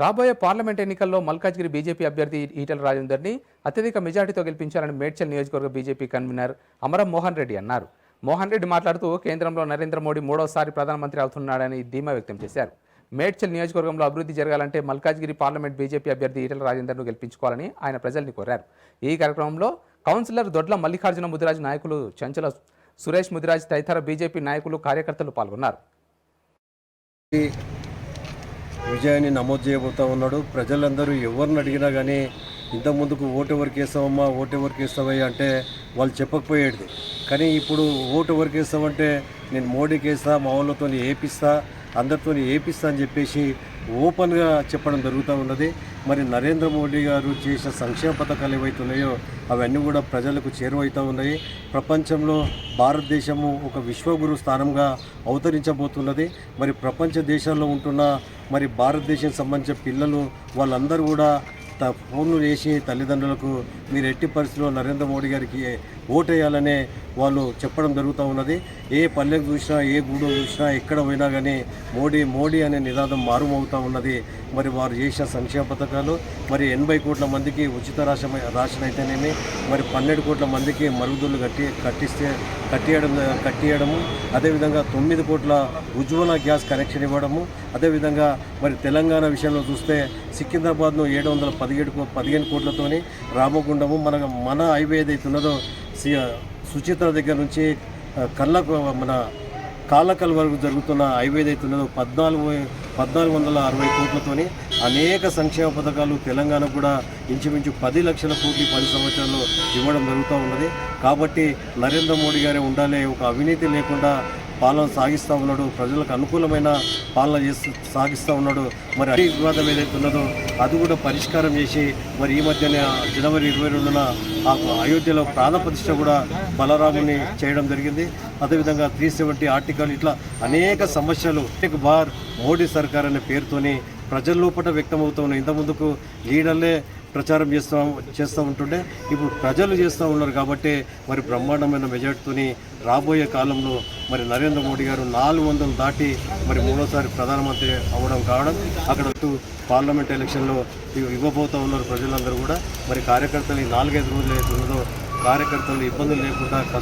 రాబోయే పార్లమెంట్ ఎన్నికల్లో మల్కాజ్గిరి బీజేపీ అభ్యర్థి ఈటల రాజేందర్ని అత్యధిక మెజార్టీతో గెలిపించాలని మేడ్చల్ నియోజకవర్గ బీజేపీ కన్వీనర్ అమరం మోహన్ రెడ్డి అన్నారు. మోహన్ రెడ్డి మాట్లాడుతూ కేంద్రంలో నరేంద్ర మోడీ మూడోసారి ప్రధానమంత్రి అవుతున్నాడని ధీమా వ్యక్తం చేశారు. మేడ్చల్ నియోజకవర్గంలో అభివృద్ధి జరగాలంటే మల్కాజ్గిరి పార్లమెంట్ బీజేపీ అభ్యర్థి ఈటల రాజేందర్ను గెలిపించుకోవాలని ఆయన ప్రజల్ని కోరారు. ఈ కార్యక్రమంలో కౌన్సిలర్ దొడ్ల మల్లికార్జున ముదిరాజ్ నాయకులు చంచల సురేష్ ముదిరాజ్ తదితర బీజేపీ నాయకులు కార్యకర్తలు పాల్గొన్నారు. విజయాన్ని నమోదు చేయబోతా ఉన్నాడు. ప్రజలందరూ ఎవరిని అడిగినా కానీ ఇంత ముందుకు ఓటు ఎవరికి వేస్తావమ్మా ఓటు ఎవరికి వేస్తావయ్యా అంటే వాళ్ళు చెప్పకపోయేది కానీ ఇప్పుడు ఓటు ఎవరికి వేస్తామంటే నేను మోడీకి వేస్తా మా వాళ్ళతో ఏపిస్తా అందరితో ఏపిస్తా అని చెప్పేసి ఓపెన్గా చెప్పడం జరుగుతూ ఉన్నది. మరి నరేంద్ర మోడీ గారు చేసిన సంక్షేమ పథకాలు ఏవైతున్నాయో అవన్నీ కూడా ప్రజలకు చేరువవుతూ ఉన్నాయి. ప్రపంచంలో భారతదేశము ఒక విశ్వగురు స్థానంగా అవతరించబోతున్నది. మరి ప్రపంచ దేశాల్లో ఉంటున్న మరి భారతదేశం సంబంధించిన పిల్లలు వాళ్ళందరూ కూడా త ఫోన్లు చేసి తల్లిదండ్రులకు మీరు ఎట్టి పరిస్థితుల్లో నరేంద్ర మోడీ గారికి ఓటేయాలనే వాళ్ళు చెప్పడం జరుగుతూ ఉన్నది. ఏ పల్లెకు చూసినా ఏ గూడు చూసినా ఎక్కడ పోయినా కానీ మోడీ మోడీ అనే నినాదం మారుమవుతూ ఉన్నది. మరి వారు చేసిన సంక్షేమ పథకాలు మరి ఎనభై కోట్ల మందికి ఉచిత రాశ రాషన్ అయితేనేమి మరి పన్నెండు కోట్ల మందికి మరుగుదొడ్లు కట్టి కట్టిస్తే కట్టియడం కట్టియడము అదేవిధంగా తొమ్మిది కోట్ల ఉజ్వల గ్యాస్ కనెక్షన్ ఇవ్వడము అదేవిధంగా మరి తెలంగాణ విషయంలో చూస్తే సికింద్రాబాద్ను ఏడు వందల పదిహేడు కో- పదిహేను కోట్లతోని రామగుండము మన మన హైవే ఏదైతే ఉన్నదో సుచిత్ర దగ్గర నుంచి కళ్ళకు మన కాళ్ళకల్ వరకు జరుగుతున్న హైవే ఏదైతే ఉన్నదో పద్నాలుగు పద్నాలుగు వందల అరవై కోట్లతోని అనేక సంక్షేమ పథకాలు తెలంగాణ కూడా ఇంచుమించు పది లక్షల కోట్లు పది సంవత్సరాల్లో ఇవ్వడం జరుగుతూ ఉన్నది. కాబట్టి నరేంద్ర మోడీ గారే ఉండాలి ఒక అవినీతి లేకుండా పాలన సాగిస్తూ ఉన్నాడు. ప్రజలకు అనుకూలమైన పాలన చేస్తూ సాగిస్తూ ఉన్నాడు. మరి అదే వివాదం ఏదైతే ఉన్నదో అది కూడా పరిష్కారం చేసి మరి ఈ మధ్యనే జనవరి ఇరవై రెండున అయోధ్యలో ప్రాణప్రతిష్ఠ కూడా బలరాముని చేయడం జరిగింది. అదేవిధంగా త్రీ సెవెంటీ ఆర్టికల్ ఇట్లా అనేక సమస్యలు ఏక్ బార్ మోడీ సర్కార్ అనే పేరుతోని ప్రజల లోపల వ్యక్తమవుతూ ఉన్నాయి ఇంత ముందుకు లీడర్లే ప్రచారం చేస్తూ చేస్తూ ఉంటుండే. ఇప్పుడు ప్రజలు చేస్తూ ఉన్నారు కాబట్టి మరి బ్రహ్మాండమైన మెజార్టీతోని రాబోయే కాలంలో మరి నరేంద్ర మోడీ గారు నాలుగు వందలు దాటి మరి మూడోసారి ప్రధానమంత్రి అవ్వడం కావడం అక్కడ పార్లమెంట్ ఎలక్షన్లో ఇవ్వబోతూ ఉన్నారు ప్రజలందరూ కూడా. మరి కార్యకర్తలు ఈ నాలుగైదు రోజులు ఏదైతే ఉన్నదో కార్యకర్తలు ఇబ్బందులు లేకుండా